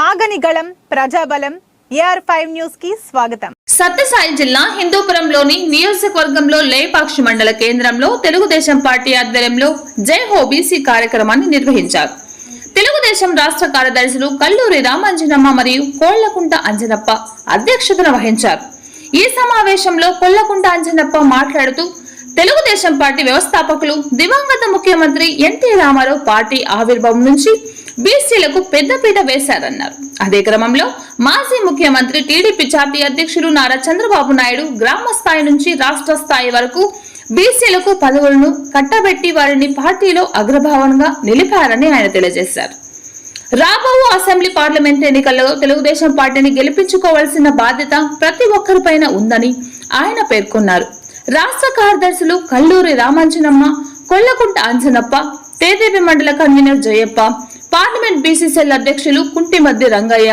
ఆగని గళం ప్రజాబలం AR five న్యూస్కి స్వాగతం. సత్యసాయి జిల్లా హిందూపురంలోని నియోజకవర్గంలో లేపాక్షి మండల కేంద్రంలో తెలుగుదేశం పార్టీ ఆధ్వర్యంలో జై హో బీసీ కార్యక్రమాన్ని నిర్వహించారు. తెలుగుదేశం రాష్ట్ర కార్యదర్శులు కల్లూరి రామాంజనమ్మ మరియు కోళ్ళకుంట అంజనప్ప అధ్యక్షతన వహించారు. ఈ సమావేశంలో కొల్లకుంట అంజనప్ప మాట్లాడుతూ తెలుగుదేశం పార్టీ వ్యవస్థాపకులు దివంగత ముఖ్యమంత్రి ఎన్టీ రామారావు పార్టీ ఆవిర్భావం నుంచి బీసీలకు పెద్దపీట వేశారన్నారు. అదే క్రమంలో మాజీ ముఖ్యమంత్రి టీడీపీ జాతీయ అధ్యక్షులు నారా చంద్రబాబు నాయుడు గ్రామ స్థాయి నుంచి రాష్ట్ర స్థాయి వరకు బీసీలకు పదవులను కట్టబెట్టి వారిని పార్టీలో అగ్రభావంగా నిలిపారని ఆయన తెలియజేశారు. రాబో అసెంబ్లీ పార్లమెంట్ ఎన్నికల్లో తెలుగుదేశం పార్టీని గెలిపించుకోవాల్సిన బాధ్యత ప్రతి ఒక్కరిపైన ఉందని ఆయన పేర్కొన్నారు. రాష్ట్ర కార్యదర్శులు కల్లూరి రామాంజనమ్మ కొల్లకుంట అంజనప్ప తేదేవి మండల కన్వీనర్ జయప్ప పార్లమెంట్ బీసీసీఎల్ అధ్యక్షులు కుంటిమద్ది రంగయ్య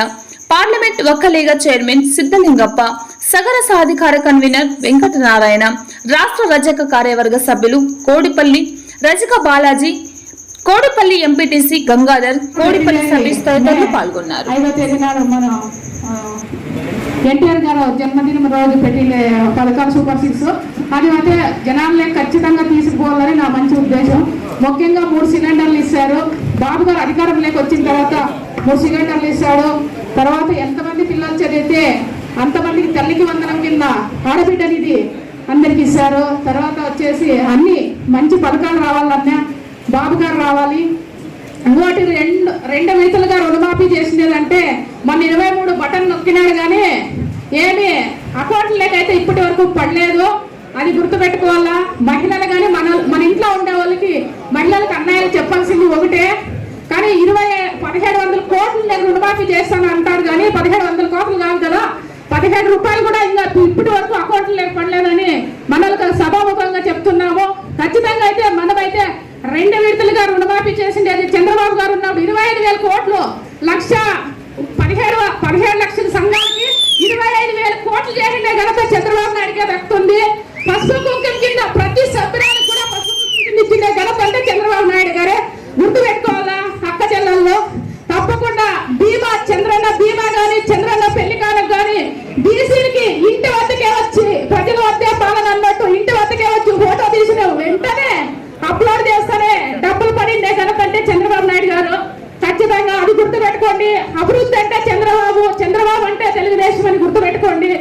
పార్లమెంట్ ఒక్కలీగ చైర్మన్ సిద్ధలింగప్ప సగర సాధికార కన్వీనర్ వెంకటనారాయణ రాష్ట్ర రజక కార్యవర్గ సభ్యులు కోడిపల్లి రజక బాలాజీ కోడిపల్లి ఎంపీటీసీ గంగాధర్ కోడిపల్లి సర్వీస్ తదితరులు పాల్గొన్నారు. ఎన్టీఆర్ గారు జన్మదినం రోజు పెట్టిన పథకాలు సూపర్ సిక్స్. అది అయితే జనాలే ఖచ్చితంగా తీసుకుపోవాలని నా మంచి ఉద్దేశం. ముఖ్యంగా మూడు సిలిండర్లు ఇస్తారు బాబు గారు అధికారంలోకి వచ్చిన తర్వాత మూడు సిలిండర్లు ఇస్తాడు తర్వాత ఎంతమంది పిల్లలు చదివితే అంతమందికి తల్లికి వందనం కింద ఆడబిడ్డ నిధి అందరికి ఇస్తారు తర్వాత వచ్చేసి అన్ని మంచి పథకాలు రావాలన్నా బాబు గారు రావాలి. ఇంకోటి రెండు రెండు విడతలుగా రుణమాఫీ చేసినదంటే మన ఇరవై మూడు బటన్ నొక్కినాడు కానీ ఏమి అకౌంట్లోకైతే ఇప్పటి వరకు పడలేదు. అది గుర్తుపెట్టుకోవాలా? మహిళలు కానీ మన మన ఇంట్లో ఉండే వాళ్ళకి మహిళలకు అన్నాయాలు చెప్పాల్సింది ఒకటే. కానీ ఇరవై పదిహేడు వందల కోట్లు నేను రుణమాఫీ చేస్తాను అంటారు కానీ పదిహేడు వందల కోట్లు కాదు కదా. పదిహేడు రూపాయలు కూడా ఇంకా ఇప్పటి వరకు అకౌంట్లు లేక పడలేదని మనలకు సభాముఖంగా చెప్తున్నాము. ఖచ్చితంగా అయితే మనమైతే రెండు విడతలుగా రుణమాఫీ చేసింది అది చంద్రబాబు గారు ఉన్నప్పుడు ఇరవై ఐదు వేల కోట్లు లక్ష పదిహేడు పదిహేడు లక్షల సంఘాలకి ఇరవై ఐదు వేల కోట్లు చేసిండే ఘనత చంద్రబాబు నాయుడుకే దక్కుతుంది పసుపు కుంకుమ కింద ప్రతి సభ్యురానికి కూడా పసుపు కుంకుమ కింద ఇచ్చిండే ఘనత అంటే చంద్రబాబు నాయుడు గారే గుర్తు పెట్టుకోవాలా అక్క చెల్లెల్లో తప్పకుండా బీమా చంద్రన్న బీమా గాని చంద్రన్న పెళ్ళి కాలం గాని బీసీలకి ఇంటి వద్దకే వచ్చి ప్రజల వద్దే పాలన అన్నట్టు ఇంటి వద్దకే వచ్చి ఫోటో తీసిన వెంటనే అప్లోడ్ చేస్తానే డబ్బులు పడిందే కనుకంటే చంద్రబాబు నాయుడు గారు ఖచ్చితంగా అది గుర్తు పెట్టుకోండి అభివృద్ధి అంటే చంద్రబాబు చంద్రబాబు అంటే తెలుగుదేశం అని గుర్తు పెట్టుకోండి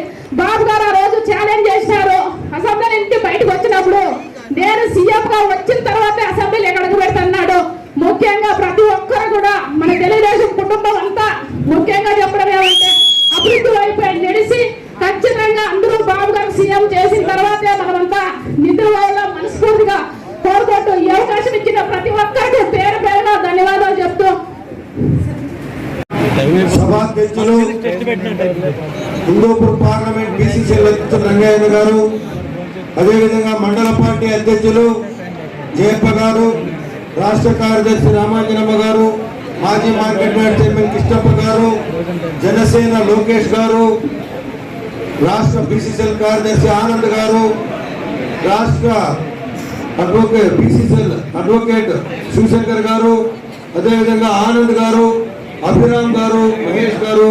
బాబు గారు ఆ రోజు ఛాలెంజ్ చేసినారు అసెంబ్లీ నుంచి బయటకు వచ్చినప్పుడు నేను సీఎం గా వచ్చిన తర్వాత అసెంబ్లీ ఎక్కడికి పెడుతున్నాడు ముఖ్యంగా ప్రతి ఒక్కరు కూడా మన తెలుగుదేశం కుటుంబం అంతా ముఖ్యంగా చెప్పడం ఏమంటే అభివృద్ధి వైపు నడిచి ఖచ్చితంగా అందరూ బాబు గారు సీఎం చేసిన తర్వాతే మనమంతా నిద్రపోవాలో మనస్ఫూర్తిగా కోరుకుంటూ ఈ అవకాశం ఇచ్చిన ప్రతి ఒక్కరికి పేరు పేరుగా ధన్యవాదాలు చెప్తూ సభాధ్యక్షులు హిందూపూర్ పార్లమెంట్ బీసీసీ అధ్యక్షులు రంగయ్య గారు అదేవిధంగా మండల పార్టీ అధ్యక్షులు జయప్ప గారు రాష్ట్ర కార్యదర్శి రామాంజనమ్మ గారు మాజీ మార్కెట్ యార్డ్ చైర్మన్ కృష్ణప్ప గారు జనసేన లోకేష్ గారు రాష్ట్ర బీసీసీఎల్ కార్యదర్శి ఆనంద్ గారు రాష్ట్ర అడ్వకేట్ బీసీసీఎల్ అడ్వకేట్ శివశంకర్ గారు అదేవిధంగా ఆనంద్ గారు అభిరామ్ గారు మహేష్ గారు.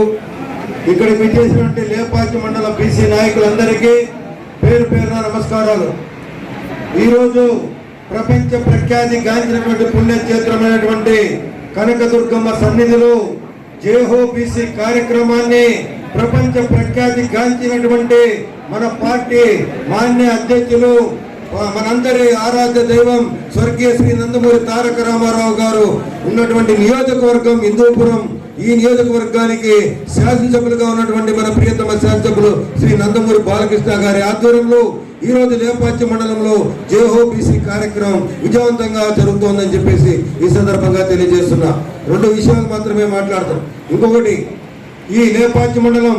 ఇక్కడ విచ్చేసినటువంటి లేపాకి మండల బీసీ నాయకులందరికీ పేరు పేరున నమస్కారాలు. ఈరోజు ప్రపంచ ప్రఖ్యాతి గాంచినటువంటి పుణ్యక్షేత్రమైనటువంటి కనకదుర్గమ్మ సన్నిధిలో జేహోబీసీ కార్యక్రమాన్ని ప్రపంచ ప్రఖ్యాతి గాంచినటువంటి మన పార్టీ మాన్య అధ్యక్షులు మనందరి ఆరాధ్య దైవం స్వర్గీయ శ్రీ నందమూరి తారక రామారావు గారు ఉన్నటువంటి నియోజకవర్గం హిందూపురం ఈ నియోజకవర్గానికి శాసనసభ్యులుగా ఉన్నటువంటి మన ప్రియతమ శాసనసభ్యులు శ్రీ నందమూరి బాలకృష్ణ గారి ఆధ్వర్యంలో ఈ రోజు లేపాచ్య మండలంలో జేహోబీసీ కార్యక్రమం విజయవంతంగా జరుగుతోందని చెప్పేసి ఈ సందర్భంగా తెలియజేస్తున్నా. రెండు విషయాలు మాత్రమే మాట్లాడతాం. ఇంకొకటి ఈ లేపాచి మండలం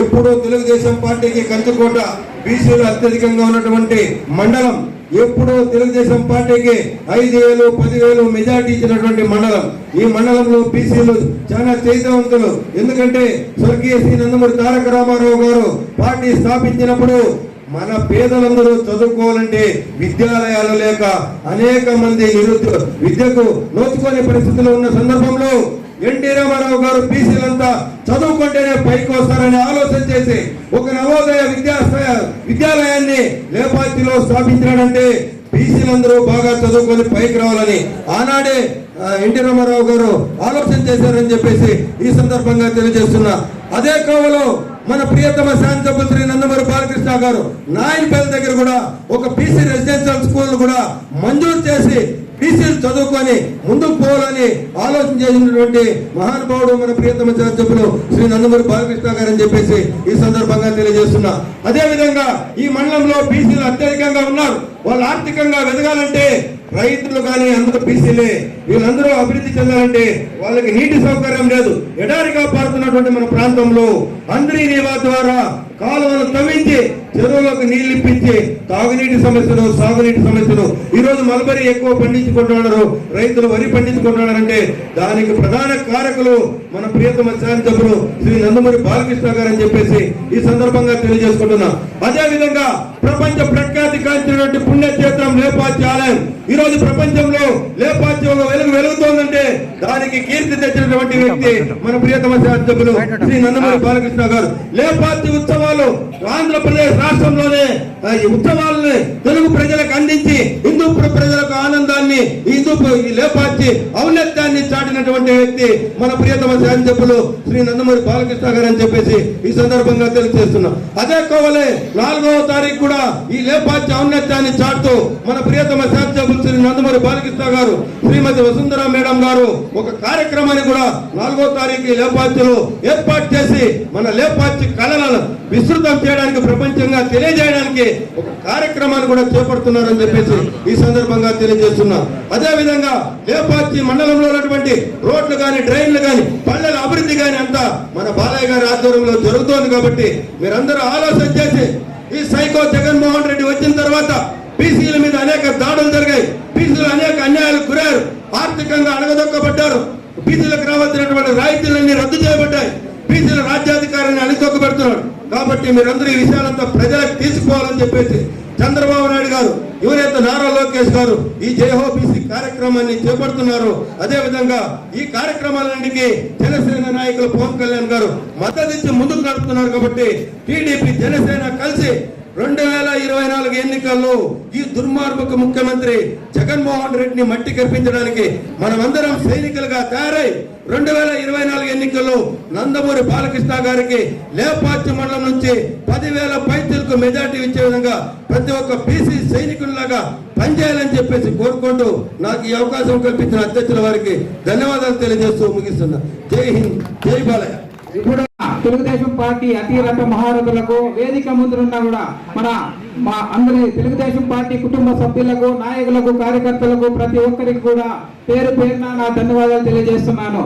ఎప్పుడో తెలుగుదేశం పార్టీకి కంచుకోట బీసీలు అత్యధికంగా ఉన్నటువంటి మండలం ఎప్పుడూ తెలుగుదేశం పార్టీకి ఐదు వేలు పదివేలు మెజార్టీ ఇచ్చినటువంటి మండలం. ఈ మండలంలో బీసీలు చాలా చైతవంతులు. ఎందుకంటే స్వర్గీయ శ్రీ నందమూరి తారక రామారావు గారు పార్టీ స్థాపించినప్పుడు మన పేదలందరూ చదువుకోవాలంటే విద్యాలయాలు లేక అనేక మంది నిరుద్యో విద్యకు నోచుకునే పరిస్థితిలో ఉన్న సందర్భంలో ఎన్టీ రామారావు గారు బీసీలంతా చదువుకుంటేనే పైకి వస్తారని ఆలోచన చేసి ఒక నవోదయ విద్యా విద్యాలయాన్ని లేపాతిలో స్థాపించాడంటే బీసీలందరూ బాగా చదువుకొని పైకి రావాలని ఆనాడే ఎన్టీ రామారావు గారు ఆలోచన చేశారని చెప్పేసి ఈ సందర్భంగా తెలియజేస్తున్నా. అదే కోవలో మన ప్రియతమ శాంతపు శ్రీ నందమూరి బాలకృష్ణ గారు నాయనపల్లి దగ్గర కూడా ఒక బీసీ రెసిడెన్షియల్ స్కూల్ కూడా మంజూరు చేసి బీసీలు చదువుకొని ముందుకు పోవాలని ఆలోచన చేసినటువంటి మహానుభావుడు మన ప్రియతమ శాసనసభ్యులు శ్రీ నందమూరి బాలకృష్ణ గారు అని చెప్పేసి ఈ సందర్భంగా తెలియజేస్తున్నా. అదేవిధంగా ఈ మండలంలో బీసీలు అత్యధికంగా ఉన్నారు. వాళ్ళు ఆర్థికంగా ఎదగాలంటే రైతులు కానీ అందరూ బీసీలే వీళ్ళందరూ అభివృద్ధి చెందాలంటే వాళ్ళకి నీటి సౌకర్యం లేదు. ఎడారిగా పారుతున్నటువంటి మన ప్రాంతంలో అందరి ద్వారా కాలువలు తవ్వించి చెరువులకు నీళ్ళు ఇప్పించి తాగునీటి సమస్యలు సాగునీటి సమస్యలు ఈ రోజు మల్బరీ ఎక్కువ పండించుకుంటున్నారు రైతులు వరి పండించుకుంటున్నారంటే దానికి ప్రధాన కారకులు మన ప్రియతమ శాసనసభ్యులు శ్రీ నందమూరి బాలకృష్ణ గారు అని చెప్పేసి ఈ సందర్భంగా తెలియజేసుకుంటున్నా. అదే విధంగా ప్రపంచ ప్రఖ్యాతి కాంచినటువంటి పుణ్యక్షేత్రం లేపాచి ఆలయం ఈ రోజు ప్రపంచంలో లేపాచ్యంలో వెలుగు వెలుగుతోందంటే దానికి కీర్తి తెచ్చినటువంటి వ్యక్తి మన ప్రియతమ శాసనసభ్యులు శ్రీ నందమూరి బాలకృష్ణ గారు. లేపాచి ఉత్సవాలు ఆంధ్రప్రదేశ్ రాష్ట్రంలోనే ఈ ఉత్సవాలని తెలుగు ప్రజలకు అందించి హిందూపుర ప్రజలకు ఆనందాన్ని ఈ హిందూ ఈ ఔన్నత్యాన్ని చాటినటువంటి వ్యక్తి మన ప్రియతమ శాంతిపులు శ్రీ నందమూరి బాలకృష్ణ గారు అని చెప్పేసి ఈ సందర్భంగా తెలియజేస్తున్నాం. అదే కోవలే నాలుగవ తారీఖు కూడా ఈ లేపాచి ఔన్నత్యాన్ని చాటుతూ మన ప్రియతమ శాంతిపులు శ్రీ నందమూరి బాలకృష్ణ గారు శ్రీమతి వసుంధర మేడం గారు ఒక కార్యక్రమాన్ని కూడా నాలుగో తారీఖు ఈ ఏర్పాటు చేసి మన లేపాచి కళలను విస్తృతం చేయడానికి ప్రపంచంగా తెలియజేయడానికి ఒక కార్యక్రమాన్ని కూడా చేపడుతున్నారని చెప్పేసి ఈ సందర్భంగా తెలియజేస్తున్నా. అదే విధంగా లేపాచి మండలంలో ఉన్నటువంటి రోడ్లు కానీ డ్రైన్లు కానీ పల్లెల అభివృద్ధి కానీ అంతా మన బాలయ్య గారి ఆధ్వర్యంలో జరుగుతోంది కాబట్టి మీరందరూ ఆలోచన చేసి ఈ సైకో జగన్మోహన్ రెడ్డి వచ్చిన తర్వాత బీసీల మీద అనేక దాడులు జరిగాయి. బీసీలు అనేక అన్యాయాలకు గురయ్యారు. ఆర్థికంగా అడగదొక్కబడ్డారు బీసీలకు రావాల్సినటువంటి కాబట్టి మీరందరూ ఈ విషయాలంతా ప్రజలకు తీసుకోవాలని చెప్పేసి చంద్రబాబు నాయుడు గారు ఎవరైతే నారా లోకేష్ గారు ఈ జయహోబీసీ కార్యక్రమాన్ని చేపడుతున్నారు అదే విధంగా ఈ కార్యక్రమాలన్నింటికి జనసేన నాయకులు పవన్ కళ్యాణ్ గారు మద్దతు ఇచ్చి ముందుకు నడుపుతున్నారు కాబట్టి టీడీపీ జనసేన కలిసి రెండు వేల ఇరవై నాలుగు ఎన్నికల్లో ఈ దుర్మార్గక ముఖ్యమంత్రి జగన్మోహన్ రెడ్డిని మట్టి కల్పించడానికి మనమందరం సైనికులుగా తయారై రెండు వేల ఇరవై నాలుగు ఎన్నికల్లో నందమూరి బాలకృష్ణ గారికి లేపాచి మండలం నుంచి పదివేల పైతులకు మెజార్టీ ఇచ్చే విధంగా ప్రతి ఒక్క బీసీ సైనికుల్లాగా పనిచేయాలని చెప్పేసి కోరుకుంటూ నాకు ఈ అవకాశం కల్పించిన అధ్యక్షుల వారికి ధన్యవాదాలు తెలియజేస్తూ ముగిస్తున్నా. జై హింద్ జై బాలయ్య. ఇప్పుడు తెలుగుదేశం పార్టీ అతిరథ మహారథులకు వేదిక ముందున్న కూడా మన మా అందరి తెలుగుదేశం పార్టీ కుటుంబ సభ్యులకు నాయకులకు కార్యకర్తలకు ప్రతి ఒక్కరికి కూడా పేరు పేరున నా ధన్యవాదాలు తెలియజేస్తున్నాను.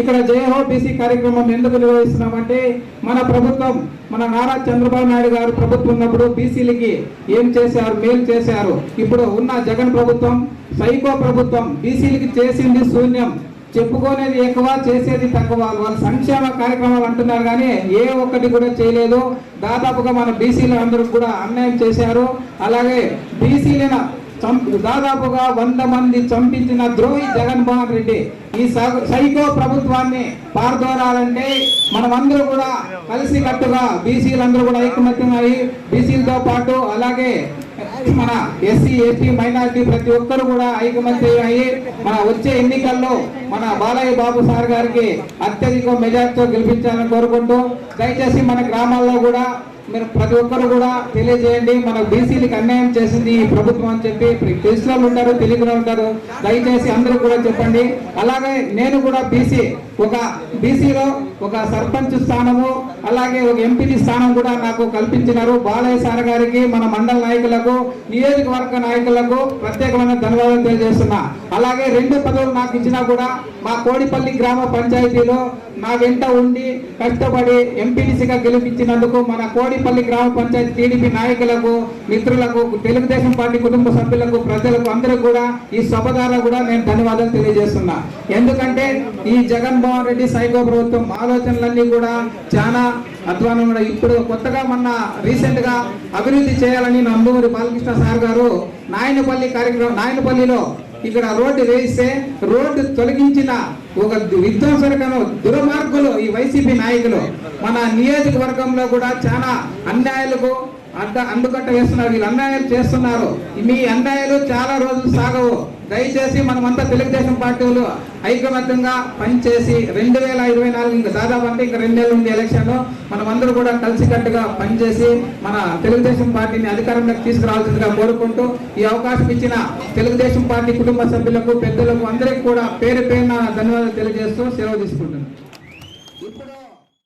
ఇక్కడ జయహోబీసీ కార్యక్రమం ఎందుకు నిర్వహిస్తున్నామంటే మన ప్రభుత్వం మన నారా చంద్రబాబు నాయుడు గారు ప్రభుత్వం ఉన్నప్పుడు బీసీలకి ఏం చేశారు మేలు చేశారు. ఇప్పుడు ఉన్న జగన్ ప్రభుత్వం సైకో ప్రభుత్వం బీసీలకి చేసింది శూన్యం. చెప్పుకోనేది ఎక్కువ చేసేది తక్కువ? వాళ్ళ సంక్షేమ కార్యక్రమాలు అంటున్నారు కానీ ఏ ఒక్కటి కూడా చేయలేదు. దాదాపుగా మన బీసీలు అందరూ కూడా అన్యాయం చేశారు. అలాగే బీసీలను దాదాపుగా వంద మంది చంపించిన ద్రోహి జగన్మోహన్ రెడ్డి ఈ సైకో ప్రభుత్వాన్ని పారదోరాలంటే మనమందరూ కూడా కలిసి కట్టుగా బీసీలందరూ కూడా ఐకమత్యమై బీసీలతో పాటు అలాగే మన ఎస్సీ ఎస్టీ మైనారిటీ ప్రతి ఒక్కరు కూడా ఐకమత్యం అయ్యి మన వచ్చే ఎన్నికల్లో మన బాలయ్య బాబు సార్ గారికి అత్యధిక మెజార్టీతో గెలిపించాలని కోరుకుంటూ దయచేసి మన గ్రామాల్లో కూడా మీరు ప్రతి ఒక్కరు కూడా తెలియజేయండి మన బీసీలకు అన్యాయం చేసింది ఈ ప్రభుత్వం అని చెప్పి. తెలిసిన ఉంటారు తెలియకుండా ఉంటారు. దయచేసి అందరూ కూడా చెప్పండి. అలాగే నేను కూడా బీసీ ఒక బీసీలో ఒక సర్పంచ్ స్థానము అలాగే ఒక ఎంపీ స్థానం కూడా నాకు కల్పించినారు. బాలయ్య సార్ గారికి మన మండల నాయకులకు నియోజకవర్గ నాయకులకు ప్రత్యేకమైన ధన్యవాదాలు తెలియజేస్తున్నా. అలాగే రెండు పదవులు నాకు ఇచ్చినా కూడా మా కోడిపల్లి గ్రామ పంచాయతీలో నా వెంట ఉండి కష్టపడి ఎంపీడీసీగా గెలిపించినందుకు మన కోడిపల్లి గ్రామ పంచాయతీ టీడీపీ నాయకులకు మిత్రులకు తెలుగుదేశం పార్టీ కుటుంబ సభ్యులకు ప్రజలకు అందరూ కూడా ఈ సభ ద్వారా కూడా నేను ధన్యవాదాలు తెలియజేస్తున్నా. ఎందుకంటే ఈ జగన్మోహన్ రెడ్డి సైకో ప్రభుత్వం ఆలోచనలన్నీ కూడా చాలా అధ్వానం కూడా ఇప్పుడు కొత్తగా మొన్న రీసెంట్గా అభివృద్ధి చేయాలని నందమూరి బాలకృష్ణ సార్ గారు నాయనపల్లి కార్యక్రమం నాయనపల్లిలో ఇక్కడ రోడ్డు వేయిస్తే రోడ్డు తొలగించిన ఒక విధ్వంసకరమైన దుర్మార్గులు ఈ వైసీపీ నాయకులు. మన నియోజకవర్గంలో కూడా చాలా అన్యాయాలకు అడ్డ అందుకట్ట వేస్తున్నారు. వీళ్ళు అన్యాయాలు చేస్తున్నారు. మీ అన్యాయాలు చాలా రోజులు సాగవు. దయచేసి మనమంతా తెలుగుదేశం పార్టీలు ఐకమత్యంగా పనిచేసి రెండు వేల ఇరవై నాలుగు ఇంకా దాదాపు అంటే ఇంకా రెండేళ్ళు ఉంది ఎలక్షన్ మనమందరూ కూడా కలిసికట్టుగా పనిచేసి మన తెలుగుదేశం పార్టీని అధికారంలోకి తీసుకురావాల్సిందిగా కోరుకుంటూ ఈ అవకాశం ఇచ్చిన తెలుగుదేశం పార్టీ కుటుంబ సభ్యులకు పెద్దలకు అందరికీ కూడా పేరు పేరున ధన్యవాదాలు తెలియజేస్తూ సెలవు తీసుకుంటున్నాను.